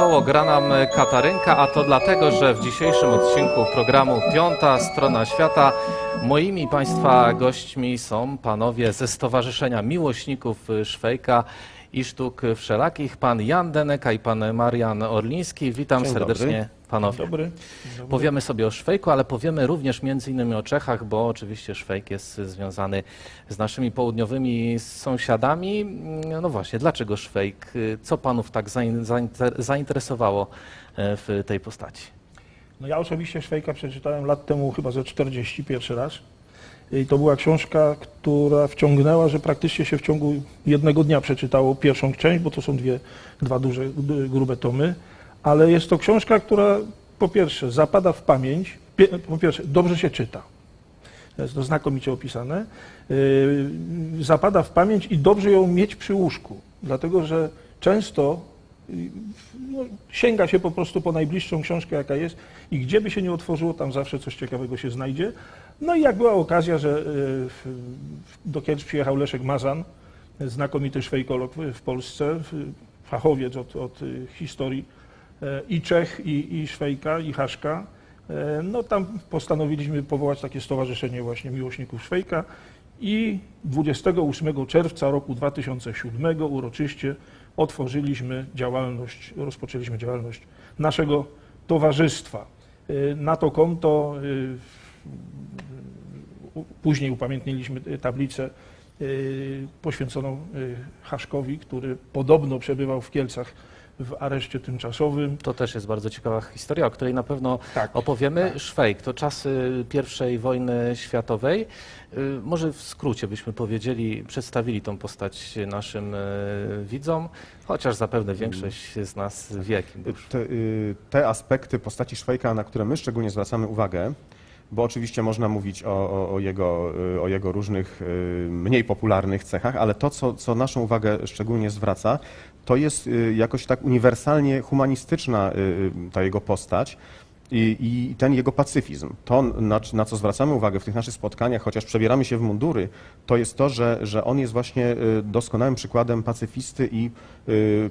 wesoło gra nam Katarynka, a to dlatego, że w dzisiejszym odcinku programu Piąta Strona Świata moimi Państwa gośćmi są panowie ze Stowarzyszenia Miłośników Szwejka i Sztuk Wszelakich, pan Jan Deneka i pan Marian Orliński. Witam Dzień serdecznie dobry. Panowie. Dobry. Powiemy sobie o Szwejku, ale powiemy również między innymi o Czechach, bo oczywiście Szwejk jest związany z naszymi południowymi sąsiadami. No właśnie, dlaczego Szwejk? Co panów tak zain- zainter- zainteresowało e, w tej postaci? No ja osobiście Szwejka przeczytałem lat temu chyba ze 40 pierwszy raz. I to była książka, która wciągnęła, że praktycznie się w ciągu jednego dnia przeczytało pierwszą część, bo to są dwie, dwa duże, grube tomy. Ale jest to książka, która po pierwsze zapada w pamięć, po pierwsze dobrze się czyta. Jest to znakomicie opisane. Yy, Zapada w pamięć i dobrze ją mieć przy łóżku, dlatego że często yy, no, sięga się po prostu po najbliższą książkę, jaka jest i gdzie by się nie otworzyło, tam zawsze coś ciekawego się znajdzie. No i jak była okazja, że yy, do Kielc przyjechał Leszek Mazan, znakomity szwejkolog w Polsce, fachowiec od, od historii i Czech, i, i Szwejka, i Haszka. E, No tam postanowiliśmy powołać takie stowarzyszenie właśnie miłośników Szwejka i 28 czerwca roku 2007 uroczyście otworzyliśmy działalność, rozpoczęliśmy działalność naszego towarzystwa. E, Na to konto u- później upamiętniliśmy tablicę poświęconą Haszkowi, który podobno przebywał w Kielcach w areszcie tymczasowym. To też jest bardzo ciekawa historia, o której na pewno Tak. opowiemy. Szwejk to czasy I wojny światowej. Y, Może w skrócie byśmy powiedzieli, przedstawili tą postać naszym e, widzom, chociaż zapewne większość z nas wie, kim był Te, y, te aspekty postaci Szwejka, na które my szczególnie zwracamy uwagę, bo oczywiście można mówić o, o, o, jego, y, o jego różnych y, mniej popularnych cechach, ale to, co, co naszą uwagę szczególnie zwraca, to jest y, jakoś tak uniwersalnie humanistyczna ta jego postać. I, I ten jego pacyfizm, to na, na co zwracamy uwagę w tych naszych spotkaniach, chociaż przebieramy się w mundury, to jest to, że, że on jest właśnie doskonałym przykładem pacyfisty i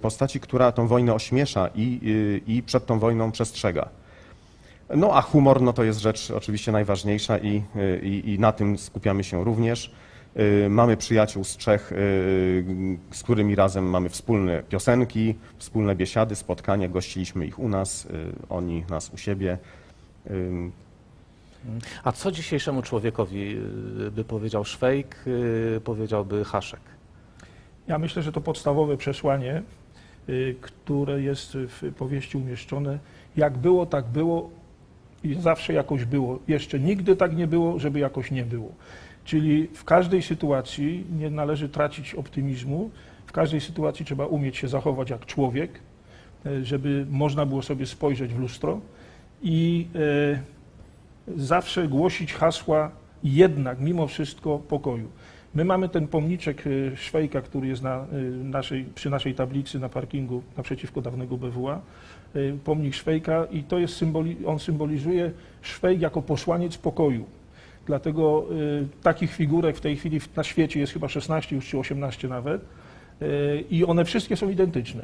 postaci, która tą wojnę ośmiesza i, i przed tą wojną przestrzega. No a humor no to jest rzecz oczywiście najważniejsza i, i, i na tym skupiamy się również. Y, Mamy przyjaciół z Czech, y, z którymi razem mamy wspólne piosenki, wspólne biesiady, spotkania. Gościliśmy ich u nas, y, oni nas u siebie. A co dzisiejszemu człowiekowi by powiedział Szwejk, powiedziałby Haszek? Ja myślę, że to podstawowe przesłanie, które jest w powieści umieszczone, jak było, tak było i zawsze jakoś było. Jeszcze nigdy tak nie było, żeby jakoś nie było. Czyli w każdej sytuacji nie należy tracić optymizmu, w każdej sytuacji trzeba umieć się zachować jak człowiek, y, żeby można było sobie spojrzeć w lustro i y, zawsze głosić hasła jednak, mimo wszystko, pokoju. My mamy ten pomniczek y, Szwejka, który jest na y, naszej, przy naszej tablicy na parkingu naprzeciwko dawnego BWA. y, Pomnik Szwejka i to jest symboli, on symbolizuje Szwejk jako posłaniec pokoju. Dlatego takich figurek w tej chwili na świecie jest chyba 16 już czy 18 nawet i one wszystkie są identyczne.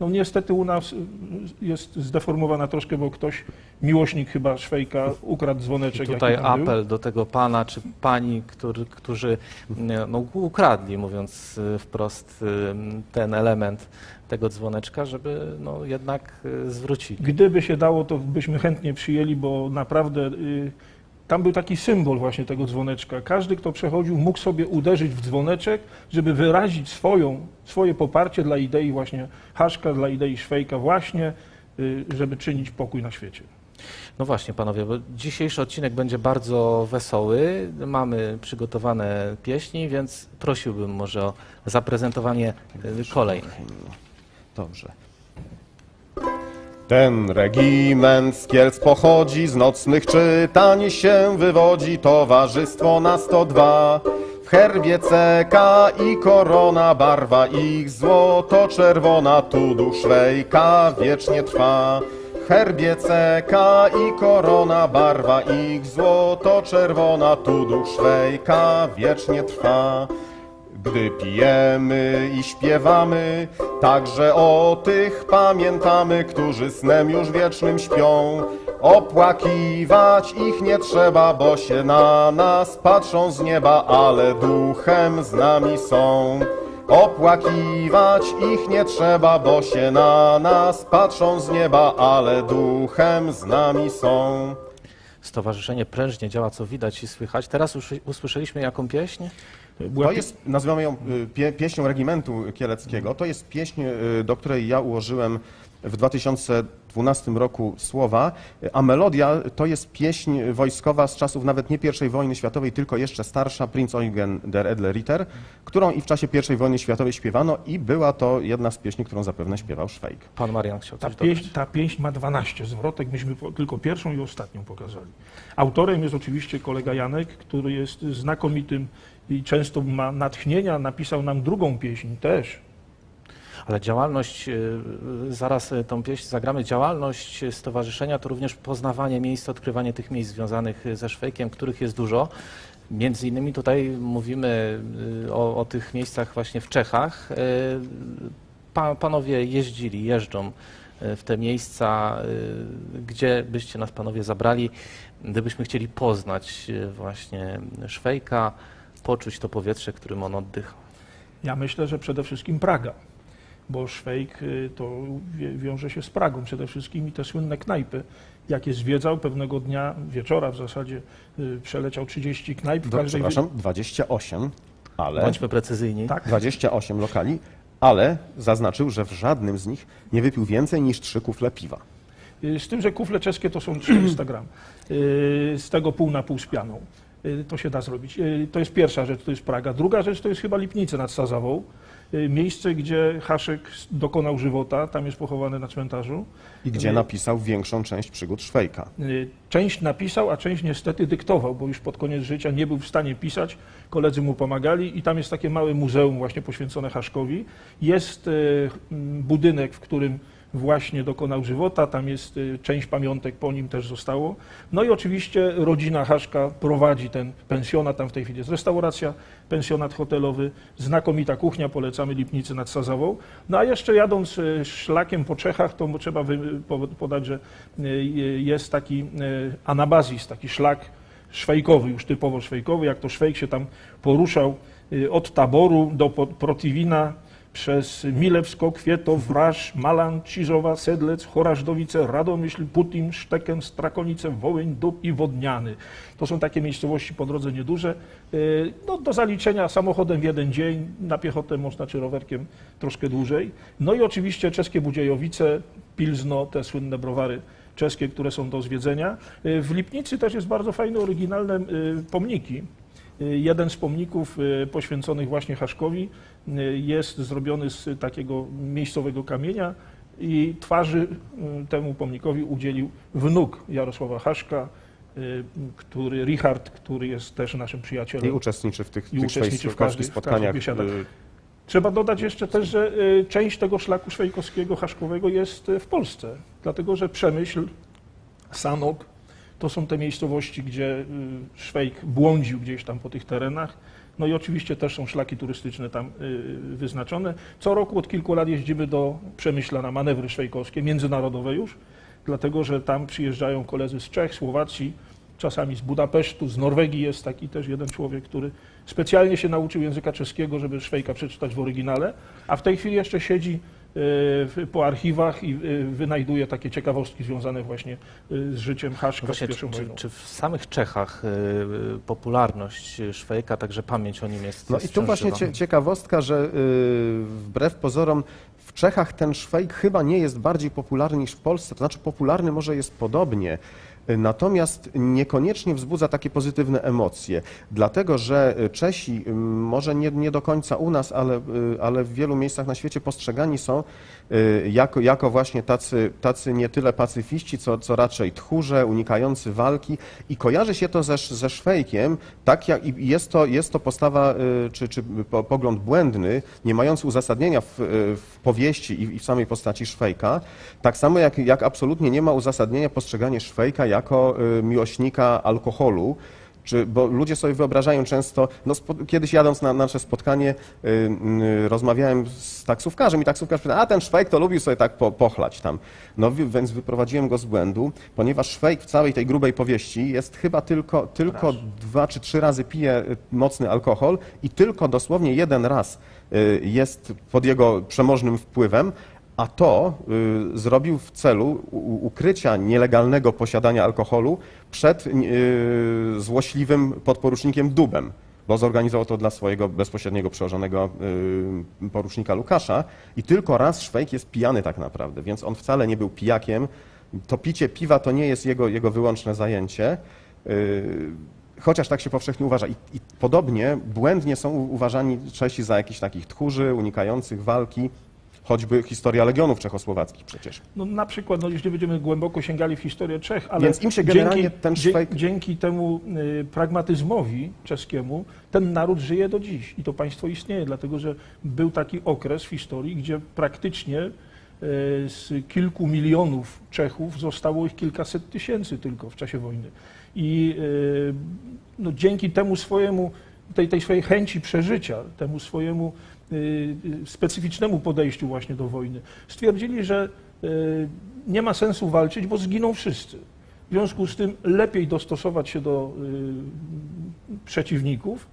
No niestety u nas y, jest zdeformowana troszkę, bo ktoś, miłośnik chyba Szwejka, ukradł dzwoneczek. jaki Tutaj tam był. apel do tego pana czy pani, który, którzy nie, no, ukradli, mówiąc y, wprost, y, ten element tego dzwoneczka, żeby no, jednak y, zwrócili. Gdyby się dało, to byśmy chętnie przyjęli, bo naprawdę y, tam był taki symbol właśnie tego dzwoneczka. Każdy, kto przechodził, mógł sobie uderzyć w dzwoneczek, żeby wyrazić swoją, swoje poparcie dla idei właśnie Haszka, dla idei Szwejka właśnie, y, żeby czynić pokój na świecie. No właśnie, panowie, bo dzisiejszy odcinek będzie bardzo wesoły. Mamy przygotowane pieśni, więc prosiłbym może o zaprezentowanie y, kolejnych. Dobrze. Ten regiment z Kielc pochodzi, z nocnych czytań się wywodzi, towarzystwo na 102. W herbie CK i korona, barwa ich złoto-czerwona, tu duch Szwejka wiecznie trwa. W herbie CK i korona, barwa ich złoto-czerwona, tu duch Szwejka wiecznie trwa. Gdy pijemy i śpiewamy, także o tych pamiętamy, którzy snem już wiecznym śpią. Opłakiwać ich nie trzeba, bo się na nas patrzą z nieba, ale duchem z nami są. Opłakiwać ich nie trzeba, bo się na nas patrzą z nieba, ale duchem z nami są. Stowarzyszenie prężnie działa, co widać i słychać. Teraz usłyszeliśmy jaką pieśń? Była To jest, nazywamy ją y, pie, pieśnią regimentu kieleckiego. To jest pieśń, y, do której ja ułożyłem w 2012 roku słowa, a melodia to jest pieśń wojskowa z czasów nawet nie I wojny światowej, tylko jeszcze starsza, Prinz Eugen der Edle Ritter, którą i w czasie I wojny światowej śpiewano i była to jedna z pieśni, którą zapewne śpiewał Szwajk. Pan Marian chciał Ta pieśń, ta pieśń ma 12 zwrotek, myśmy tylko pierwszą i ostatnią pokazali. Autorem jest oczywiście kolega Janek, który jest znakomitym i często ma natchnienia, napisał nam drugą pieśń też. Ale działalność, y, y, zaraz y, tą pieśń zagramy, działalność stowarzyszenia to również poznawanie miejsc, odkrywanie tych miejsc związanych ze Szwejkiem, których jest dużo. Między innymi tutaj mówimy o, o tych miejscach właśnie w Czechach. Pa, panowie jeździli, jeżdżą w te miejsca, gdzie byście nas panowie zabrali, gdybyśmy chcieli poznać właśnie Szwejka, poczuć to powietrze, którym on oddycha. Ja myślę, że przede wszystkim Praga, bo Szwejk y, to wiąże się z Pragą przede wszystkim i te słynne knajpy, jakie zwiedzał pewnego dnia, wieczora w zasadzie, y, przeleciał 30 knajp Do, każdej... przepraszam, 28, ale... Bądźmy precyzyjni. Tak, 28 lokali, ale zaznaczył, że w żadnym z nich nie wypił więcej niż trzy kufle piwa. Y, Z tym, że kufle czeskie to są 400 gram. Z tego pół na pół z pianą. Y, To się da zrobić. Y, To jest pierwsza rzecz, to jest Praga. Druga rzecz to jest chyba Lipnice nad Sazawą. Y, Miejsce, gdzie Haszek dokonał żywota, tam jest pochowany na cmentarzu. I gdzie napisał większą część przygód Szwejka. Część napisał, a część niestety dyktował, bo już pod koniec życia nie był w stanie pisać. Koledzy mu pomagali i tam jest takie małe muzeum właśnie poświęcone Haszkowi. Jest budynek, w którym właśnie dokonał żywota, tam jest y, część pamiątek po nim też zostało. No i oczywiście rodzina Haszka prowadzi ten pensjonat, tam w tej chwili jest restauracja, pensjonat hotelowy, znakomita kuchnia, polecamy Lipnicy nad Sazawą. No a jeszcze jadąc y, szlakiem po Czechach, to trzeba podać, że y, jest taki anabazis, taki szlak szwejkowy, już typowo szwejkowy, jak to Szwejk się tam poruszał od Taboru do Protiwina, przez Milewsko, Kwietow, Wraż, Malan, Ciżowa, Sedlec, Chorażdowice, Radomyśl, Putin, Szteken, Strakonice, Wołyń, Dub i Wodniany. To są takie miejscowości po drodze nieduże. Y, No, do zaliczenia samochodem w jeden dzień, na piechotę można czy rowerkiem troszkę dłużej. No i oczywiście czeskie Budziejowice, Pilzno, te słynne browary czeskie, które są do zwiedzenia. Y, W Lipnicy też jest bardzo fajne, oryginalne y, pomniki. Jeden z pomników y, poświęconych właśnie Haszkowi y, jest zrobiony z takiego miejscowego kamienia i twarzy y, temu pomnikowi udzielił wnuk Jarosława Haszka, który, Richard, który jest też naszym I przyjacielem. uczestniczy w tych, I tych uczestniczy w każdych- w spotkaniach. y, Trzeba dodać jeszcze też, że część tego szlaku szwejkowskiego, haszkowego jest w Polsce, dlatego że Przemyśl, Sanok to są te miejscowości, gdzie y, Szwejk błądził gdzieś tam po tych terenach. No i oczywiście też są szlaki turystyczne tam y, wyznaczone. Co roku od kilku lat jeździmy do Przemyśla na manewry szwejkowskie, międzynarodowe już, dlatego że tam przyjeżdżają koledzy z Czech, Słowacji, czasami z Budapesztu, z Norwegii jest taki też jeden człowiek, który specjalnie się nauczył języka czeskiego, żeby Szwejka przeczytać w oryginale, a w tej chwili jeszcze siedzi y, po archiwach i y, wynajduje takie ciekawostki związane właśnie y, z życiem Haszka z Właśnie, czy, pierwszą czy, wojną. czy w samych Czechach y, y, popularność y, Szwejka, także pamięć o nim jest No i tu właśnie żywa? cie, ciekawostka, że y, wbrew pozorom w Czechach ten szwejk chyba nie jest bardziej popularny niż w Polsce, to znaczy popularny może jest podobnie, y, natomiast niekoniecznie wzbudza takie pozytywne emocje, dlatego że y, Czesi, y, może nie, nie do końca u nas, ale, y, ale w wielu miejscach na świecie postrzegani są jako, jako właśnie tacy, tacy nie tyle pacyfiści, co, co raczej tchórze, unikający walki. I kojarzy się to ze, ze Szwejkiem, tak jak jest to, jest to postawa czy, czy po, pogląd błędny, nie mający uzasadnienia w, w powieści i w samej postaci Szwejka, tak samo jak, jak absolutnie nie ma uzasadnienia postrzeganie Szwejka jako y, miłośnika alkoholu, Czy, bo ludzie sobie wyobrażają często, no spo, kiedyś jadąc na nasze spotkanie, y, y, rozmawiałem z taksówkarzem i taksówkarz pyta, a ten Szwajk to lubił sobie tak po, pochlać tam. No wi- więc wyprowadziłem go z błędu, ponieważ Szwajk w całej tej grubej powieści jest chyba tylko, tylko dwa czy trzy razy pije mocny alkohol i tylko dosłownie jeden raz jest pod jego przemożnym wpływem, a to y, zrobił w celu u- ukrycia nielegalnego posiadania alkoholu przed y, złośliwym podporucznikiem Dubem, bo zorganizował to dla swojego bezpośredniego przełożonego y, porucznika Lukasza i tylko raz Szwejk jest pijany tak naprawdę, więc on wcale nie był pijakiem. To picie piwa to nie jest jego, jego wyłączne zajęcie. Y, Chociaż tak się powszechnie uważa. I, I podobnie błędnie są uważani Czesi za jakichś takich tchórzy, unikających walki, choćby historia legionów czechosłowackich przecież. No, na przykład, no, jeśli będziemy głęboko sięgali w historię Czech, ale Więc im się generalnie dzięki, ten Szwajk- dzięki temu y, pragmatyzmowi czeskiemu ten naród żyje do dziś i to państwo istnieje, dlatego że był taki okres w historii, gdzie praktycznie y, z kilku milionów Czechów zostało ich kilkaset tysięcy tylko w czasie wojny. I y, no, dzięki temu swojemu, tej, tej swojej chęci przeżycia, temu swojemu specyficznemu podejściu właśnie do wojny, stwierdzili, że y, nie ma sensu walczyć, bo zginą wszyscy. W związku z tym lepiej dostosować się do y, przeciwników,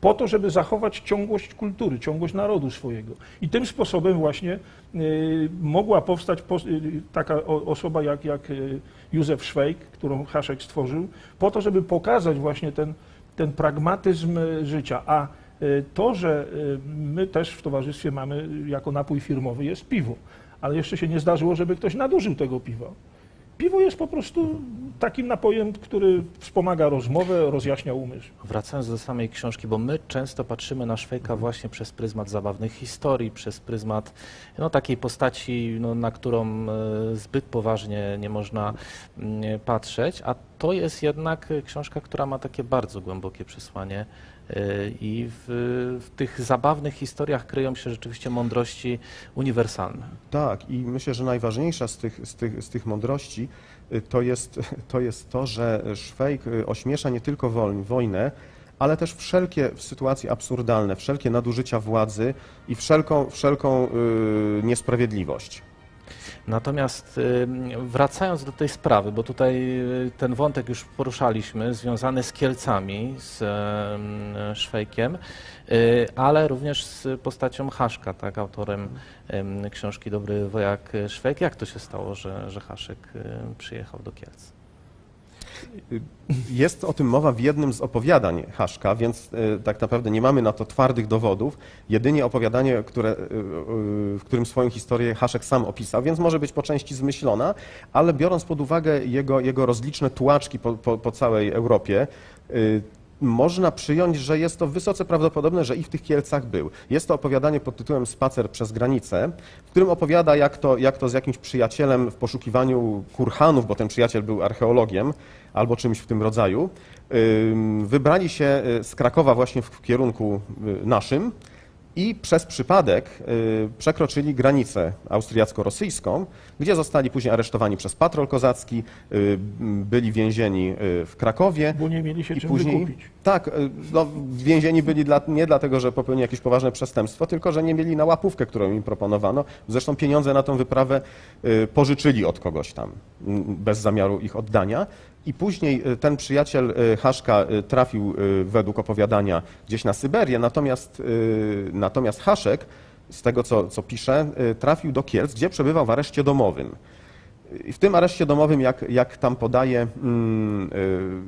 po to, żeby zachować ciągłość kultury, ciągłość narodu swojego. I tym sposobem właśnie y, mogła powstać y, taka osoba jak, jak y, Józef Szwejk, którą Haszek stworzył, po to, żeby pokazać właśnie ten, ten pragmatyzm y, życia. A y, to, że y, my też w towarzystwie mamy y, jako napój firmowy jest piwo, ale jeszcze się nie zdarzyło, żeby ktoś nadużył tego piwa. Piwo jest po prostu takim napojem, który wspomaga rozmowę, rozjaśnia umysł. Wracając do samej książki, bo my często patrzymy na Szwejka właśnie przez pryzmat zabawnych historii, przez pryzmat no, takiej postaci, no, na którą e, zbyt poważnie nie można mm, patrzeć, a to jest jednak książka, która ma takie bardzo głębokie przesłanie i w, w tych zabawnych historiach kryją się rzeczywiście mądrości uniwersalne. Tak, i myślę, że najważniejsza z tych, z tych, z tych mądrości y, to jest, to jest to, że Szwejk y, ośmiesza nie tylko wojnę, ale też wszelkie sytuacje absurdalne, wszelkie nadużycia władzy i wszelką, wszelką y, niesprawiedliwość. Natomiast y, wracając do tej sprawy, bo tutaj y, ten wątek już poruszaliśmy, związany z Kielcami, z em, Szwejkiem, y, ale również z postacią Haszka, tak, autorem em, książki Dobry Wojak Szwejk. Jak to się stało, że, że Haszek y, przyjechał do Kielc? Jest o tym mowa w jednym z opowiadań Haszka, więc y, tak naprawdę nie mamy na to twardych dowodów. Jedynie opowiadanie, które, y, y, w którym swoją historię Haszek sam opisał, więc może być po części zmyślona, ale biorąc pod uwagę jego, jego rozliczne tułaczki po, po, po całej Europie, można przyjąć, że jest to wysoce prawdopodobne, że i w tych Kielcach był. Jest to opowiadanie pod tytułem Spacer przez granicę, w którym opowiada, jak to, jak to z jakimś przyjacielem w poszukiwaniu kurhanów, bo ten przyjaciel był archeologiem albo czymś w tym rodzaju, wybrali się y, z Krakowa właśnie w kierunku y, naszym i przez przypadek y, przekroczyli granicę austriacko-rosyjską, gdzie zostali później aresztowani przez patrol kozacki, y, byli więzieni y, w Krakowie. Bo nie mieli się I czym później, wykupić. tak, no, więzieni byli dla, nie dlatego, że popełnili jakieś poważne przestępstwo, tylko że nie mieli na łapówkę, którą im proponowano. Zresztą pieniądze na tą wyprawę pożyczyli od kogoś tam, bez zamiaru ich oddania. I później y, ten przyjaciel y, Haszka y, trafił według opowiadania gdzieś na Syberię, natomiast, natomiast Haszek, z tego co, co pisze, trafił do Kielc, gdzie przebywał w areszcie domowym. I w tym areszcie domowym, jak, jak tam podaje, mm,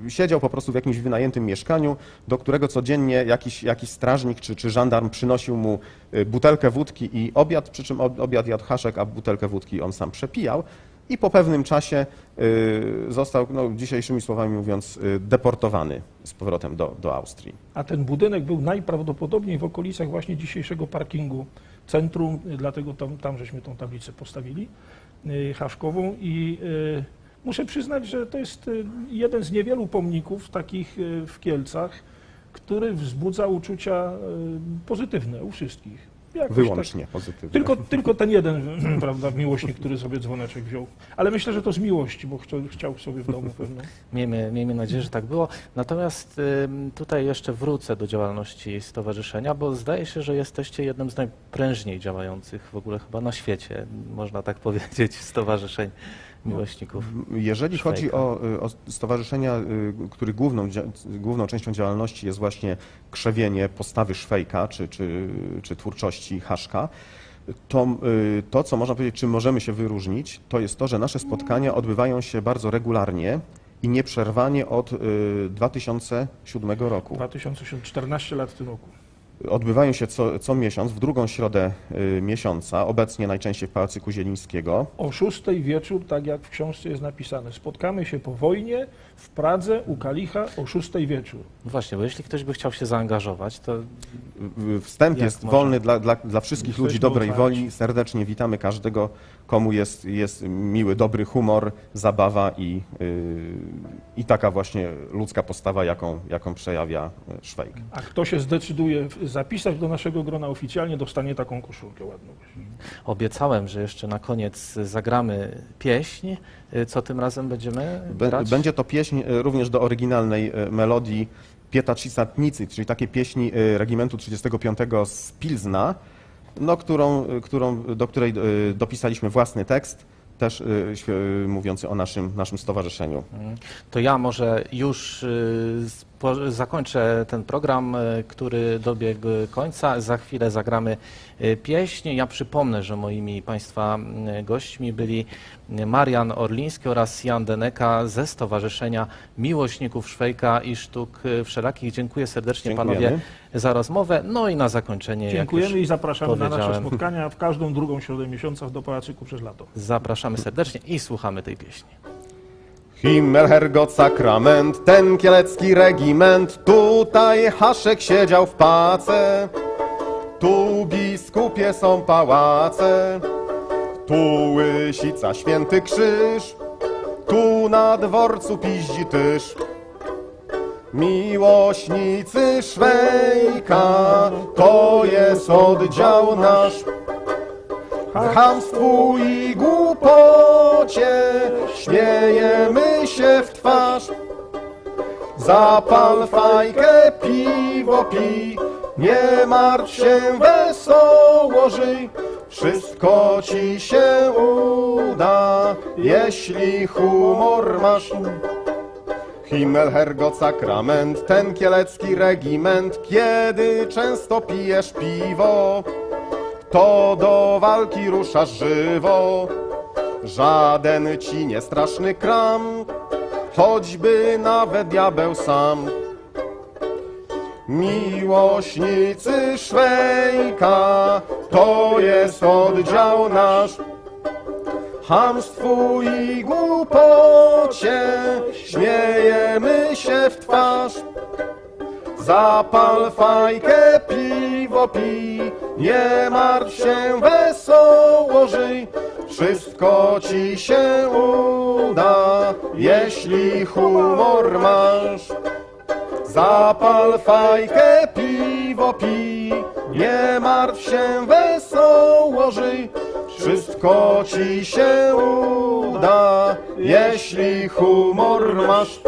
siedział po prostu w jakimś wynajętym mieszkaniu, do którego codziennie jakiś, jakiś strażnik czy, czy żandarm przynosił mu butelkę wódki i obiad, przy czym ob- obiad jadł haszek, a butelkę wódki on sam przepijał. I po pewnym czasie y, został, no, dzisiejszymi słowami mówiąc, y, deportowany z powrotem do, do Austrii. A ten budynek był najprawdopodobniej w okolicach właśnie dzisiejszego parkingu centrum, dlatego tam, tam żeśmy tą tablicę postawili y, haszkową i muszę przyznać, że to jest jeden z niewielu pomników takich w Kielcach, który wzbudza uczucia pozytywne u wszystkich. Jakoś tak. Wyłącznie pozytywne. Tylko, tylko ten jeden, prawda, miłośnik, który sobie dzwoneczek wziął. Ale myślę, że to z miłości, bo chciał, chciał sobie w domu pewno. Miejmy, miejmy nadzieję, że tak było. Natomiast tutaj jeszcze wrócę do działalności stowarzyszenia, bo zdaje się, że jesteście jednym z najprężniej działających w ogóle chyba na świecie, można tak powiedzieć, stowarzyszeń miłośników. Jeżeli Szwajka. chodzi o, y, o stowarzyszenia, y, których główną, główną częścią działalności jest właśnie krzewienie postawy Szwejka czy, czy, czy twórczości Haszka, to, y, to, co można powiedzieć, czym możemy się wyróżnić, to jest to, że nasze spotkania odbywają się bardzo regularnie i nieprzerwanie od y, 2007 roku. 2014 lat w tym roku. Odbywają się co, co miesiąc, w drugą środę y, miesiąca, obecnie najczęściej w Pałacyku Zielińskiego. O szóstej wieczór, tak jak w książce jest napisane. Spotkamy się po wojnie w Pradze u Kalicha o szóstej wieczór. Właśnie, bo jeśli ktoś by chciał się zaangażować, to Wstęp jest można? wolny dla, dla, dla wszystkich ludzi dobrej woli. Serdecznie witamy każdego, komu jest, jest miły, dobry humor, zabawa i, yy, i taka właśnie ludzka postawa, jaką, jaką przejawia y, Szwejk. A kto się zdecyduje w- zapisać do naszego grona oficjalnie, dostanie taką koszulkę ładną. obiecałem, że jeszcze na koniec zagramy pieśń. Co tym razem będziemy Bę- grać? Będzie to pieśń y, również do oryginalnej y, melodii Pieta Cisatnicy, czyli takiej pieśni y, regimentu 35 z Pilzna, no, którą, którą, do której dopisaliśmy własny tekst, też mówiący o naszym, naszym stowarzyszeniu. Mm. To ja może już zakończę ten program, y, który dobiegł końca. Za chwilę zagramy y, pieśń. Ja przypomnę, że moimi Państwa gośćmi byli Marian Orliński oraz Jan Deneka ze Stowarzyszenia Miłośników Szwejka i Sztuk y, Wszelakich. Dziękuję serdecznie Dziękujemy. Panowie za rozmowę. No i na zakończenie, Dziękujemy i zapraszamy na nasze spotkania w każdą drugą środę miesiąca do Pałacyku przez lato. zapraszamy serdecznie i słuchamy tej pieśni. Himmel, Hergot, Sakrament, ten kielecki regiment, tutaj Haszek siedział w pace, tu biskupie są pałace, tu łysica, święty krzyż, tu na dworcu piździ tyż. Miłośnicy Szwejka, to jest oddział nasz. Chamstwu i głupocie śmiejemy się w twarz. Zapal fajkę, piwo pij, nie martw się, wesoło żyj. Wszystko ci się uda, jeśli humor masz. Himmel, Hergot, Sakrament, ten kielecki regiment, kiedy często pijesz piwo, to do walki ruszasz żywo. Żaden ci nie straszny kram, choćby nawet diabeł sam. Miłośnicy Szwejka, to jest oddział nasz. Chamstwu i głupocie śmiejemy się w twarz. Zapal fajkę, piwo pij, nie martw się, wesoło żyj. Wszystko ci się uda, jeśli humor masz. Zapal fajkę, piwo pij, nie martw się, wesoło żyj. Wszystko ci się uda, jeśli humor masz.